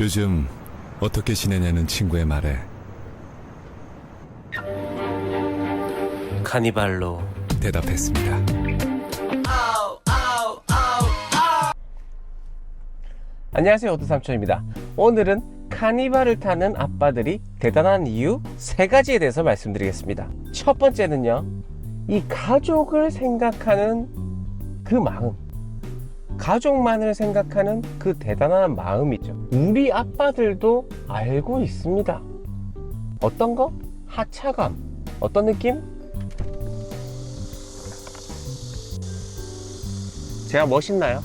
요즘 어떻게 지내냐는 친구의 말에 카니발로 대답했습니다. 안녕하세요. 오두삼촌입니다. 오늘은 카니발을 타는 아빠들이 대단한 이유 세 가지에 대해서 말씀드리겠습니다. 첫 번째는요 이 가족을 생각하는 그 마음 가족만을 생각하는 그 대단한 마음이죠 우리 아빠들도 알고 있습니다 어떤 거? 하차감 어떤 느낌? 제가 멋있나요?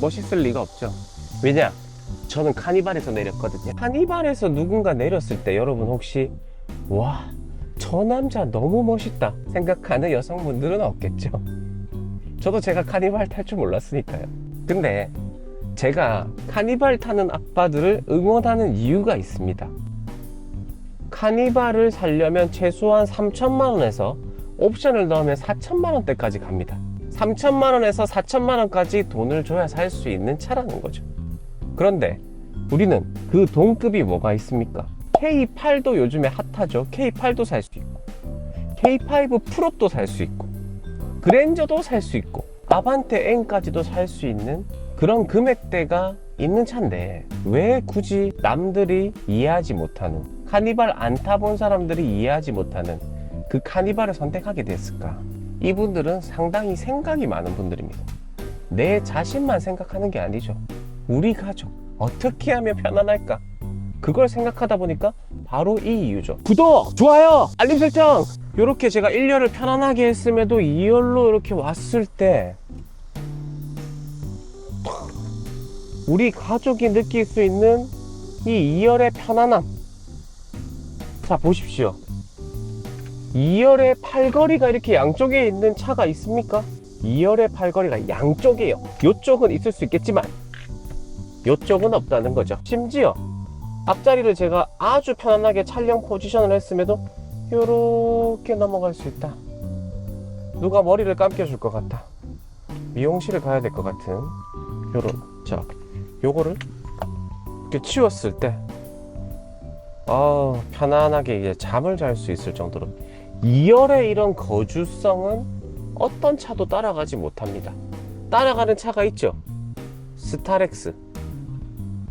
멋있을 리가 없죠. 왜냐? 저는 카니발에서 내렸거든요. 카니발에서 누군가 내렸을 때 여러분 혹시 와, 저 남자 너무 멋있다 생각하는 여성분들은 없겠죠. 저도 제가 카니발 탈 줄 몰랐으니까요. 근데 제가 카니발 타는 아빠들을 응원하는 이유가 있습니다. 카니발을 살려면 최소한 3천만 원에서 옵션을 넣으면 4천만 원대까지 갑니다. 3천만 원에서 4천만 원까지 돈을 줘야 살 수 있는 차라는 거죠. 그런데 우리는 그 동급이 뭐가 있습니까? K8도 요즘에 핫하죠. K8도 살 수 있고, K5 프로도 살 수 있고, 그랜저도 살 수 있고, 아반떼 N까지도 살 수 있는 그런 금액대가 있는 차인데 왜 굳이 남들이 이해하지 못하는 카니발 안 타본 사람들이 이해하지 못하는 그 카니발을 선택하게 됐을까? 이분들은 상당히 생각이 많은 분들입니다. 내 자신만 생각하는 게 아니죠. 우리 가족 어떻게 하면 편안할까? 그걸 생각하다 보니까 바로 이 이유죠. 구독, 좋아요, 알림 설정. 이렇게 제가 1열을 편안하게 했음에도 2열로 이렇게 왔을 때 우리 가족이 느낄 수 있는 이 2열의 편안함. 자, 보십시오. 2열의 팔걸이가 이렇게 양쪽에 있는 차가 있습니까? 2열의 팔걸이가 양쪽이에요. 요쪽은 있을 수 있겠지만 요쪽은 없다는 거죠. 심지어 앞자리를 제가 아주 편안하게 촬영 포지션을 했음에도 요렇게 넘어갈 수 있다. 누가 머리를 감겨줄 것 같다. 미용실을 가야 될 것 같은 요런 자 요거를 이렇게 치웠을 때 아, 편안하게 이제 잠을 잘 수 있을 정도로 2열의 이런 거주성은 어떤 차도 따라가지 못합니다. 따라가는 차가 있죠. 스타렉스.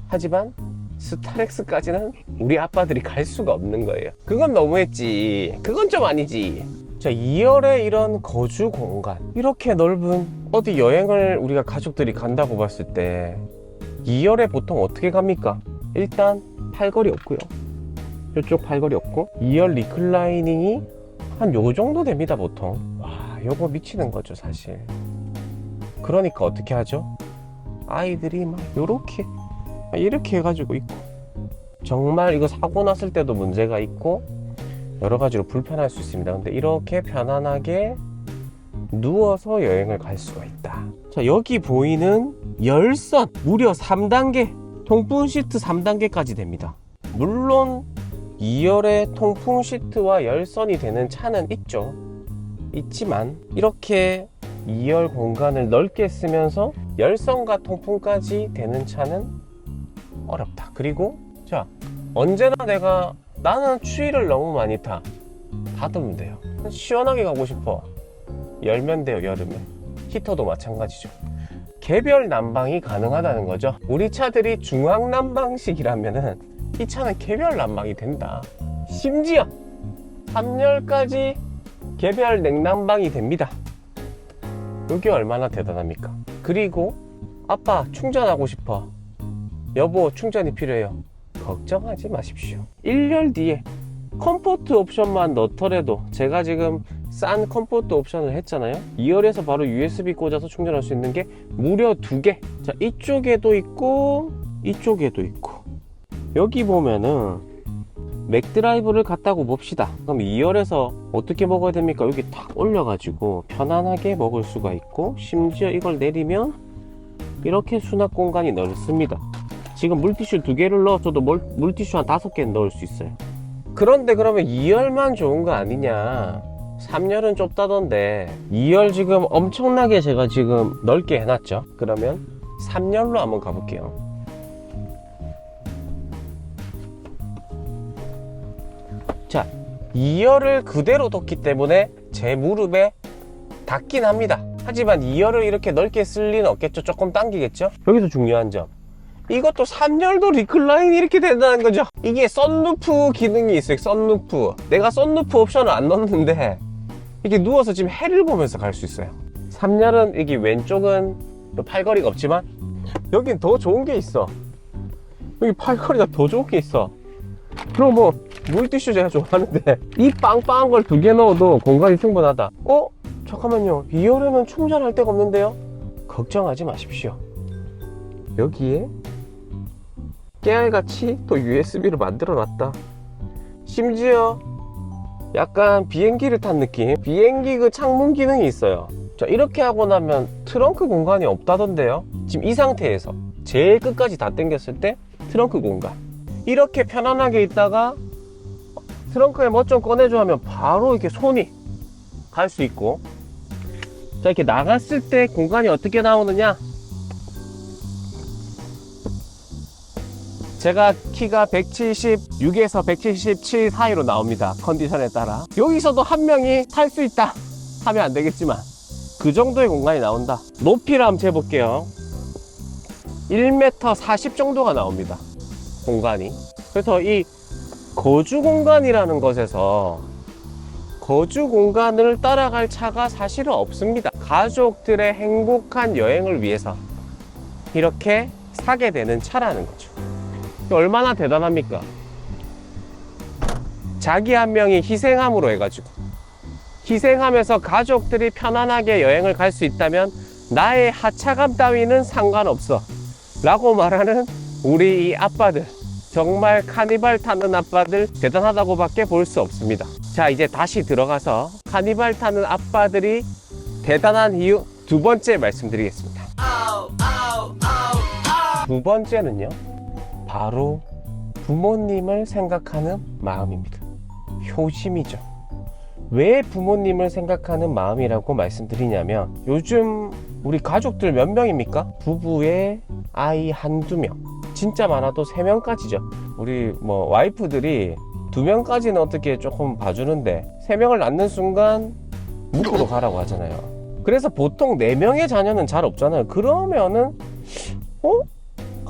하지만 스타렉스까지는 우리 아빠들이 갈 수가 없는 거예요. 그건 너무했지. 그건 좀 아니지. 자, 2열의 이런 거주 공간. 이렇게 넓은 어디 여행을 우리가 가족들이 간다고 봤을 때 2열에 보통 어떻게 갑니까? 일단 팔걸이 없고요. 이쪽 팔걸이 없고 2열 리클라이닝이 한 요 정도 됩니다 보통 와 요거 미치는 거죠 사실 그러니까 어떻게 하죠 아이들이 막 요렇게 막 이렇게 해가지고 있고. 정말 이거 사고 났을 때도 문제가 있고 여러 가지로 불편할 수 있습니다. 근데 이렇게 편안하게 누워서 여행을 갈 수가 있다. 자 여기 보이는 열선 무려 3단계 통풍 시트 3단계까지 됩니다. 물론 2열에 통풍 시트와 열선이 되는 차는 있죠. 있지만 이렇게 2열 공간을 넓게 쓰면서 열선과 통풍까지 되는 차는 어렵다. 그리고 자 언제나 내가 나는 추위를 너무 많이 타. 닫으면 돼요. 시원하게 가고 싶어. 열면 돼요 여름에. 히터도 마찬가지죠. 개별 난방이 가능하다는 거죠. 우리 차들이 중앙 난방식이라면은 이 차는 개별 난방이 된다. 심지어 3열까지 개별 냉난방이 됩니다. 이게 얼마나 대단합니까? 그리고 아빠 충전하고 싶어. 여보 충전이 필요해요. 걱정하지 마십시오. 1열 뒤에 컴포트 옵션만 넣더라도 제가 지금 싼 컴포트 옵션을 했잖아요 2열에서 바로 USB 꽂아서 충전할 수 있는 게 무려 두 개. 자 이쪽에도 있고 이쪽에도 있고 여기 보면은 맥드라이브를 갔다고 봅시다 그럼 2열에서 어떻게 먹어야 됩니까 여기 탁 올려가지고 편안하게 먹을 수가 있고 심지어 이걸 내리면 이렇게 수납 공간이 넓습니다 지금 물티슈 두 개를 넣었어도 물, 물티슈 한 다섯 개는 넣을 수 있어요. 그런데 그러면 2열만 좋은 거 아니냐? 3열은 좁다던데. 2열 지금 엄청나게 제가 지금 넓게 해놨죠? 그러면 3열로 한번 가볼게요. 자 2열을 그대로 뒀기 때문에 제 무릎에 닿긴 합니다. 하지만 2열을 이렇게 넓게 쓸 리는 없겠죠? 조금 당기겠죠? 여기서 중요한 점. 이것도 3열도 리클라인이 이렇게 된다는 거죠. 이게 썬루프 기능이 있어요. 썬루프. 내가 썬루프 옵션을 안 넣었는데 이게 누워서 지금 해를 보면서 갈 수 있어요. 3열은 여기 왼쪽은 팔걸이가 없지만 여긴 더 좋은 게 있어. 여기 팔걸이가 더 좋은 게 있어. 그럼 뭐 물티슈 제가 좋아하는데 이 빵빵한 걸 두 개 넣어도 공간이 충분하다. 어? 잠깐만요. 2열에는 충전할 데가 없는데요? 걱정하지 마십시오. 여기에 깨알같이 또 USB를 만들어 놨다. 심지어 약간 비행기를 탄 느낌? 비행기 그 창문 기능이 있어요. 자, 이렇게 하고 나면 트렁크 공간이 없다던데요? 지금 이 상태에서 제일 끝까지 다 당겼을 때 트렁크 공간. 이렇게 편안하게 있다가 트렁크에 뭐 좀 꺼내줘 하면 바로 이렇게 손이 갈 수 있고 자 이렇게 나갔을 때 공간이 어떻게 나오느냐 제가 키가 176에서 177 사이로 나옵니다. 컨디션에 따라. 여기서도 한 명이 탈 수 있다 하면 안 되겠지만 그 정도의 공간이 나온다. 높이를 한번 재볼게요. 1m 40 정도가 나옵니다. 공간이. 그래서 이 거주 공간이라는 것에서 거주 공간을 따라갈 차가 사실은 없습니다. 가족들의 행복한 여행을 위해서 이렇게 사게 되는 차라는 거죠. 이게 얼마나 대단합니까? 자기 한 명이 희생함으로 해가지고 희생하면서 가족들이 편안하게 여행을 갈 수 있다면 나의 하차감 따위는 상관없어 라고 말하는 우리 이 아빠들 정말 카니발 타는 아빠들 대단하다고 밖에 볼 수 없습니다. 자, 이제 다시 들어가서 카니발 타는 아빠들이 대단한 이유 두 번째 말씀드리겠습니다. 두 번째는요, 바로 부모님을 생각하는 마음입니다. 효심이죠. 왜 부모님을 생각하는 마음이라고 말씀드리냐면 요즘 우리 가족들 몇 명입니까? 부부의 아이 한두 명. 진짜 많아도 세 명까지죠. 우리 뭐 와이프들이 두 명까지는 어떻게 조금 봐주는데 세 명을 낳는 순간 묵으로 가라고 하잖아요. 그래서 보통 네 명의 자녀는 잘 없잖아요. 그러면은 어?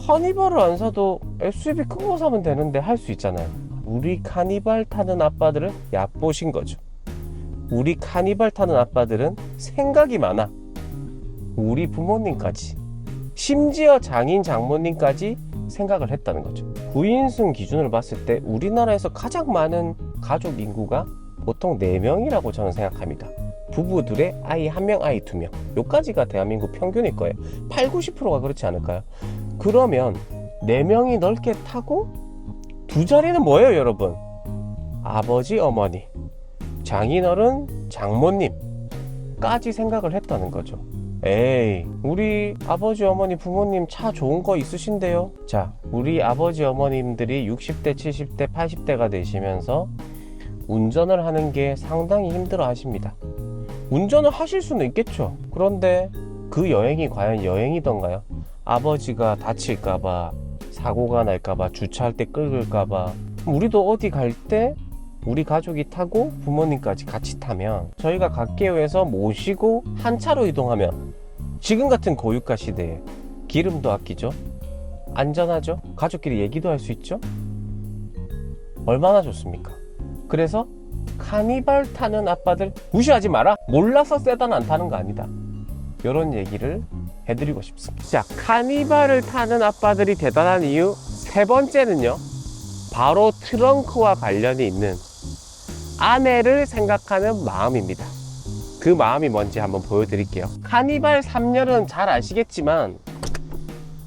카니발을 안 사도 SUV 큰 거 사면 되는데 할 수 있잖아요. 우리 카니발 타는 아빠들은 얕보신 거죠. 우리 카니발 타는 아빠들은 생각이 많아. 우리 부모님까지. 심지어 장인 장모님까지 생각을 했다는 거죠. 9인승 기준으로 봤을 때 우리나라에서 가장 많은 가족 인구가 보통 4명이라고 저는 생각합니다. 부부들의 아이 1명, 아이 2명. 요까지가 대한민국 평균일 거예요. 8, 90%가 그렇지 않을까요? 그러면 4명이 넓게 타고 두 자리는 뭐예요, 여러분? 아버지, 어머니, 장인어른, 장모님까지 생각을 했다는 거죠. 에이, 우리 아버지, 어머니, 부모님 차 좋은 거 있으신데요? 자, 우리 아버지, 어머님들이 60대, 70대, 80대가 되시면서 운전을 하는 게 상당히 힘들어 하십니다. 운전을 하실 수는 있겠죠. 그런데 그 여행이 과연 여행이던가요? 아버지가 다칠까봐, 사고가 날까봐, 주차할 때 끌릴까봐. 우리도 어디 갈 때 우리 가족이 타고 부모님까지 같이 타면 저희가 각계에서 모시고 한 차로 이동하면 지금 같은 고유가 시대에 기름도 아끼죠. 안전하죠. 가족끼리 얘기도 할 수 있죠. 얼마나 좋습니까? 그래서 카니발 타는 아빠들 무시하지 마라. 몰라서 세단 안 타는 거 아니다. 이런 얘기를 해드리고 싶습니다. 자, 카니발을 타는 아빠들이 대단한 이유 세 번째는요. 바로 트렁크와 관련이 있는 아내를 생각하는 마음입니다. 그 마음이 뭔지 한번 보여드릴게요. 카니발 3열은 잘 아시겠지만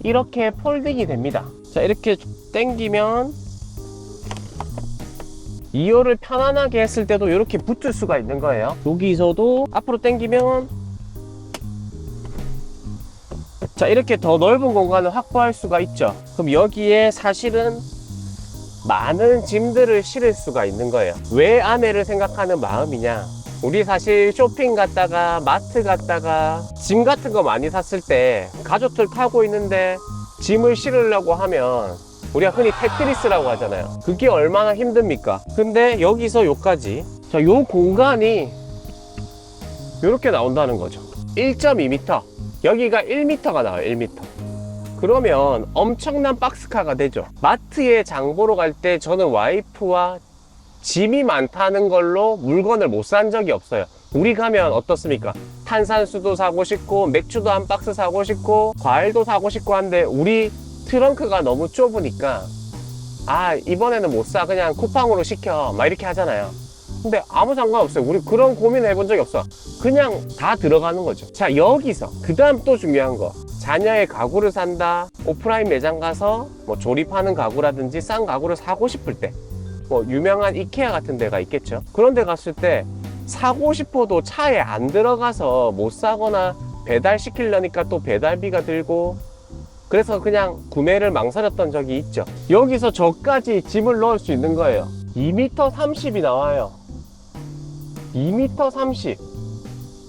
이렇게 폴딩이 됩니다. 자, 이렇게 당기면 2열을 편안하게 했을 때도 이렇게 붙을 수가 있는 거예요. 여기서도 앞으로 당기면 자, 이렇게 더 넓은 공간을 확보할 수가 있죠. 그럼 여기에 사실은 많은 짐들을 실을 수가 있는 거예요. 왜 아내를 생각하는 마음이냐? 우리 사실 쇼핑 갔다가 마트 갔다가 짐 같은 거 많이 샀을 때 가족들 타고 있는데 짐을 실으려고 하면 우리가 흔히 테트리스라고 하잖아요. 그게 얼마나 힘듭니까? 근데 여기서 요까지. 자, 요 공간이 이렇게 나온다는 거죠. 1.2m. 여기가 1m가 나와요, 1m. 그러면 엄청난 박스카가 되죠. 마트에 장 보러 갈 때 저는 와이프와 짐이 많다는 걸로 물건을 못 산 적이 없어요. 우리 가면 어떻습니까? 탄산수도 사고 싶고, 맥주도 한 박스 사고 싶고, 과일도 사고 싶고 한데, 우리 트렁크가 너무 좁으니까, 아, 이번에는 못 사. 그냥 쿠팡으로 시켜. 막 이렇게 하잖아요. 근데 아무 상관없어요. 우리 그런 고민 해본 적이 없어. 그냥 다 들어가는 거죠. 자, 여기서. 그 다음 또 중요한 거. 자녀의 가구를 산다. 오프라인 매장 가서 뭐 조립하는 가구라든지 싼 가구를 사고 싶을 때. 뭐 유명한 이케아 같은 데가 있겠죠. 그런 데 갔을 때 사고 싶어도 차에 안 들어가서 못 사거나 배달시키려니까 또 배달비가 들고 그래서 그냥 구매를 망설였던 적이 있죠. 여기서 저까지 짐을 넣을 수 있는 거예요. 2m 30이 나와요. 2m 30.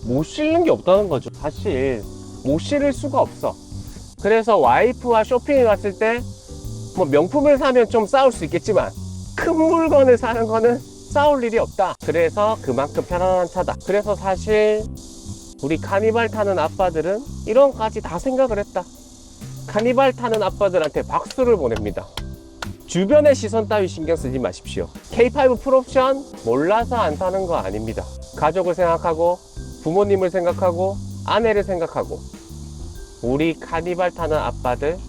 못 실는 게 없다는 거죠. 사실 못 실을 수가 없어. 그래서 와이프와 쇼핑에 갔을 때 뭐 명품을 사면 좀 싸울 수 있겠지만 큰 물건을 사는 거는 싸울 일이 없다. 그래서 그만큼 편안한 차다. 그래서 사실 우리 카니발 타는 아빠들은 이런 까지 다 생각을 했다. 카니발 타는 아빠들한테 박수를 보냅니다. 주변의 시선 따위 신경 쓰지 마십시오. K5 풀옵션 몰라서 안 사는 거 아닙니다. 가족을 생각하고 부모님을 생각하고 아내를 생각하고 우리 카니발 타는 아빠들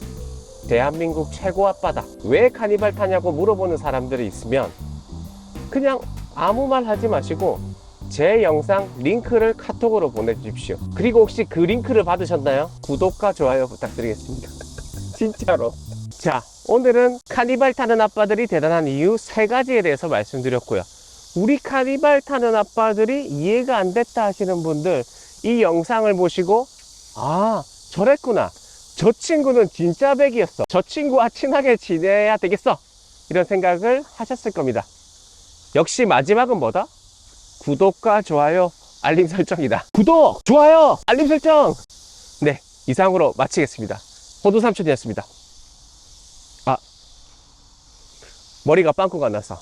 대한민국 최고 아빠다. 왜 카니발 타냐고 물어보는 사람들이 있으면 그냥 아무 말 하지 마시고 제 영상 링크를 카톡으로 보내주십시오. 그리고 혹시 그 링크를 받으셨나요? 구독과 좋아요 부탁드리겠습니다. 진짜로. 자, 오늘은 카니발 타는 아빠들이 대단한 이유 세 가지에 대해서 말씀드렸고요. 우리 카니발 타는 아빠들이 이해가 안 됐다 하시는 분들 이 영상을 보시고 아, 저랬구나. 저 친구는 진짜 백이었어. 저 친구와 친하게 지내야 되겠어. 이런 생각을 하셨을 겁니다. 역시 마지막은 뭐다? 구독과 좋아요, 알림 설정이다. 구독, 좋아요, 알림 설정! 네, 이상으로 마치겠습니다. 호두삼촌이었습니다. 아, 머리가 빵꾸가 나서